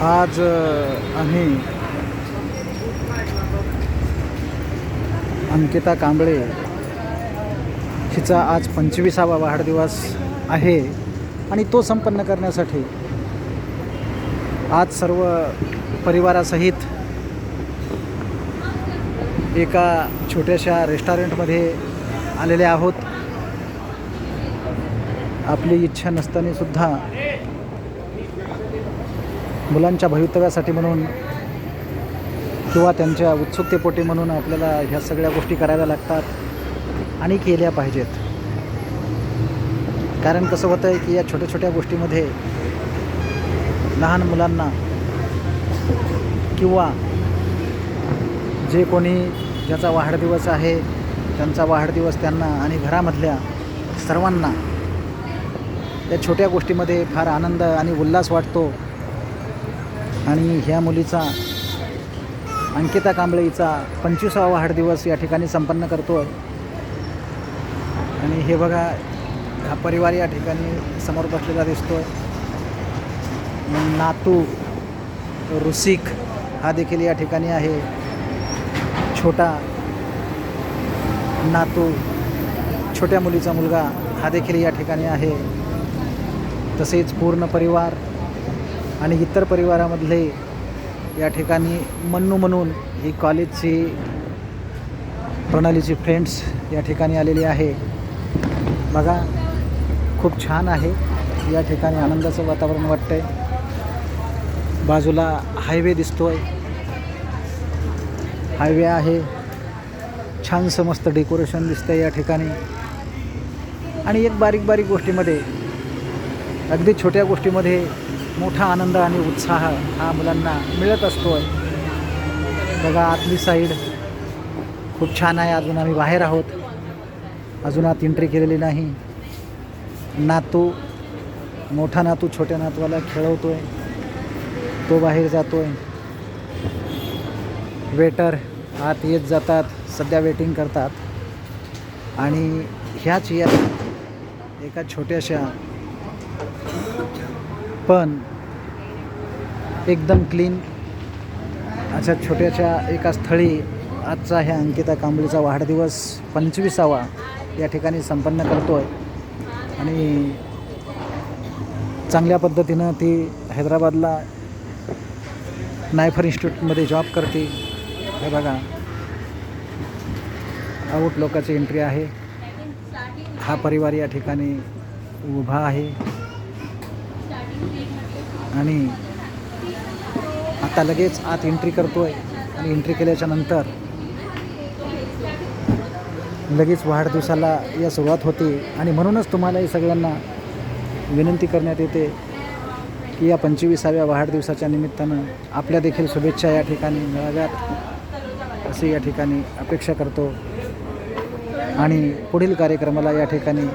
आज आम्ही अंकिता कांबळे हिचा आज पंचवीसावा वाढदिवस आहे आणि तो संपन्न करण्यासाठी आज सर्व परिवारासहित एका छोट्याशा रेस्टॉरंटमध्ये आलेले आहोत. आपली इच्छा नसताना सुद्धा मुलांच्या भवितव्यासाठी म्हणून किंवा त्यांच्या उत्सुकतेपोटी म्हणून आपल्याला ह्या सगळ्या गोष्टी कराव्या लागतात आणि केल्या पाहिजेत. कारण कसं होतं आहे की या छोट्या छोट्या गोष्टीमध्ये लहान मुलांना किंवा जे कोणी ज्याचा वाढदिवस आहे त्यांचा वाढदिवस त्यांना आणि घरामधल्या सर्वांना या छोट्या गोष्टीमध्ये फार आनंद आणि उल्हास वाटतो. आणि ह्या मुलीचा अंकिता कांबळेचा पंचवीसावा वाढदिवस या ठिकाणी संपन्न करतो आहे आणि हे बघा हा परिवार या ठिकाणी समोर बसलेला दिसतो आहे नातू रुसिक हा देखील या ठिकाणी आहे. छोटा नातू छोट्या मुलीचा मुलगा हा देखील या ठिकाणी आहे. तसेच पूर्ण परिवार आणि इतर परिवारामधले या ठिकाणी मन्नू म्हणून ही कॉलेजची प्रणालीची फ्रेंड्स या ठिकाणी आलेली आहे. बघा खूप छान आहे. या ठिकाणी आनंदाचं वातावरण वाटतंय. बाजूला हायवे दिसतोय. हायवे आहे. छान समस्त डेकोरेशन दिसतंय या ठिकाणी. आणि एक बारीक बारीक गोष्टीमध्ये अगदी छोट्या गोष्टीमध्ये मोठा आनंद आणि उत्साह हा मुलांना मिळत असतो आहे बघा आतली साईड खूप छान आहे. अजून आम्ही बाहेर आहोत. अजून आत एंट्री केलेली नाही. नातू मोठा नातू छोट्या नातवाला खेळवतो आहे तो बाहेर जातो आहे वेटर आत येत जातात. सध्या वेटिंग करतात. आणि ह्याच या एका छोट्याशा पण एकदम क्लीन अशा छोट्याशा एका स्थळी आजचा ह्या अंकिता कांबळीचा वाढदिवस पंचवीसावा या ठिकाणी संपन्न करतो आहे आणि चांगल्या पद्धतीनं ती हैदराबादला नायफर इन्स्टिट्यूटमध्ये जॉब करते. हे बघा. आऊट लोकाची एंट्री आहे. हा परिवार या ठिकाणी उभा आहे. आणि आता लगेच आत एंट्री करतो आहे आणि एंट्री केल्याच्यानंतर लगेच वाढदिवसाला या सुरुवात होते. आणि म्हणूनच तुम्हालाही सगळ्यांना विनंती करण्यात येते की या पंचवीसाव्या वाढदिवसाच्या निमित्तानं आपल्या देखील शुभेच्छा या ठिकाणी मिळाव्यात. असे या ठिकाणी अपेक्षा करतो. आणि पुढील कार्यक्रमाला या ठिकाणी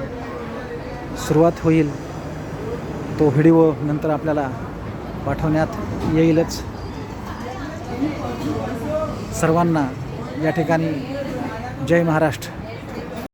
सुरुवात होईल. तो व्हिडिओ नंतर आपल्याला पाठवण्यात येईलच. सर्वांना या ठिकाणी जय महाराष्ट्र.